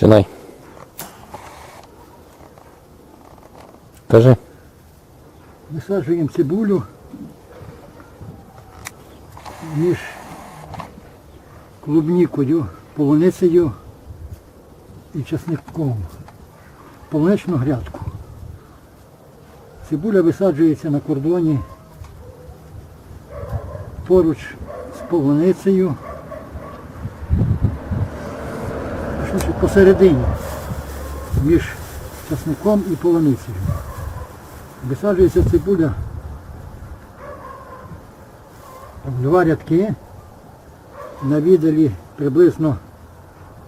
Починай. Кажи. Висаджуємо цибулю між клубнікою, полуницею і часником. Полуничну грядку. Цибуля висаджується на кордоні поруч з полуницею. Посередині між часником і полуницею. Висаджується цибуля в два рядки на віддалі приблизно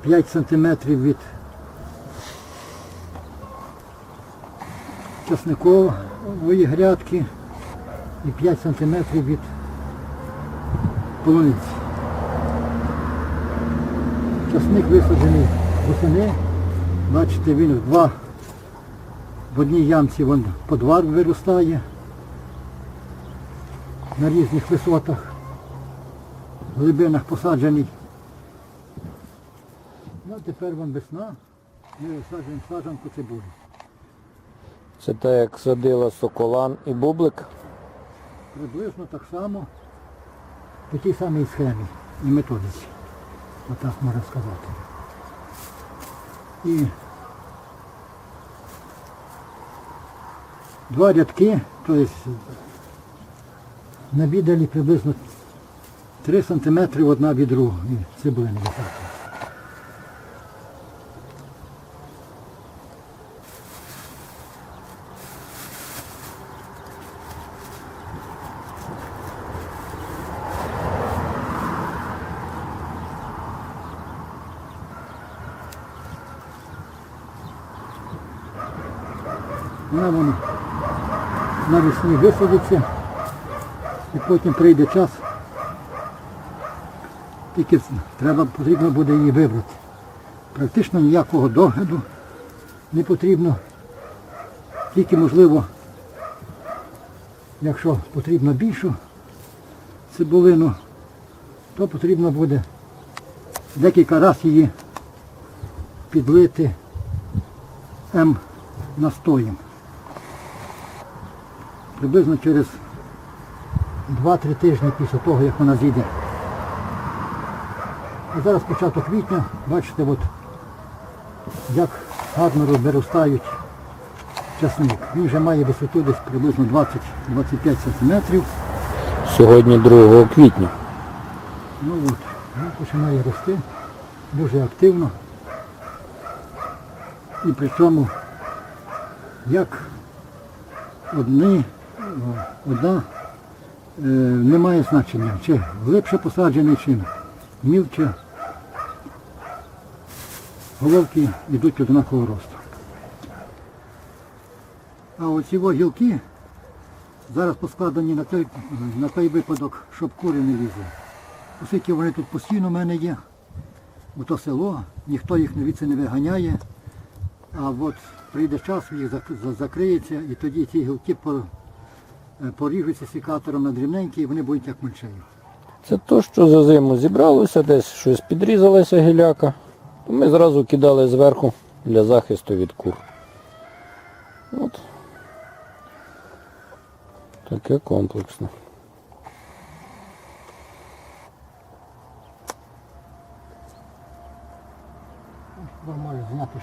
5 см від часникової грядки і 5 см від полуниці. Часник висаджений восени. Бачите, він в два в одній ямці вон по два виростає на різних висотах, глибинах посаджений. Ну, тепер вон весна, ми висаджуємо саджанку цибулі. Це те, як садила соколан і бублик. Приблизно так само по тій самій схемі і методиці. Отак можна сказати. І два рядки, тобто набідали приблизно 3 см одна від другої цибулини Вона воно навесні висадиться і потім прийде час. Тільки треба, потрібно буде її вибрати. Практично ніякого догляду не потрібно. Тільки можливо, якщо потрібно більшу цибулину, то потрібно буде декілька разів її підлити М настоєм. Приблизно через 2-3 тижні після того, як вона зійде. А зараз початок квітня, бачите, от, як гарно виростають часник. Він вже має висоту десь приблизно 20-25 см. Сьогодні 2 квітня. Ну от, він починає рости дуже активно. І при цьому як одні, одна е, не має значення, чи глибше посаджений, чи мілче. Головки йдуть однакового росту. А оці гілки зараз поскладені на той, на той випадок, щоб кури не лізли. Оскільки вони тут постійно в мене є, бо то село, ніхто їх звідси не виганяє. А от прийде час, їх закриється, і тоді ті гілки по- поріжуться секатором на дрібненькі, і вони будуть як мульчею. Це то, що за зиму зібралося, десь щось підрізалася гіляка. То ми зразу кидали зверху для захисту від кур. От. Таке комплексно. Вам можу зняти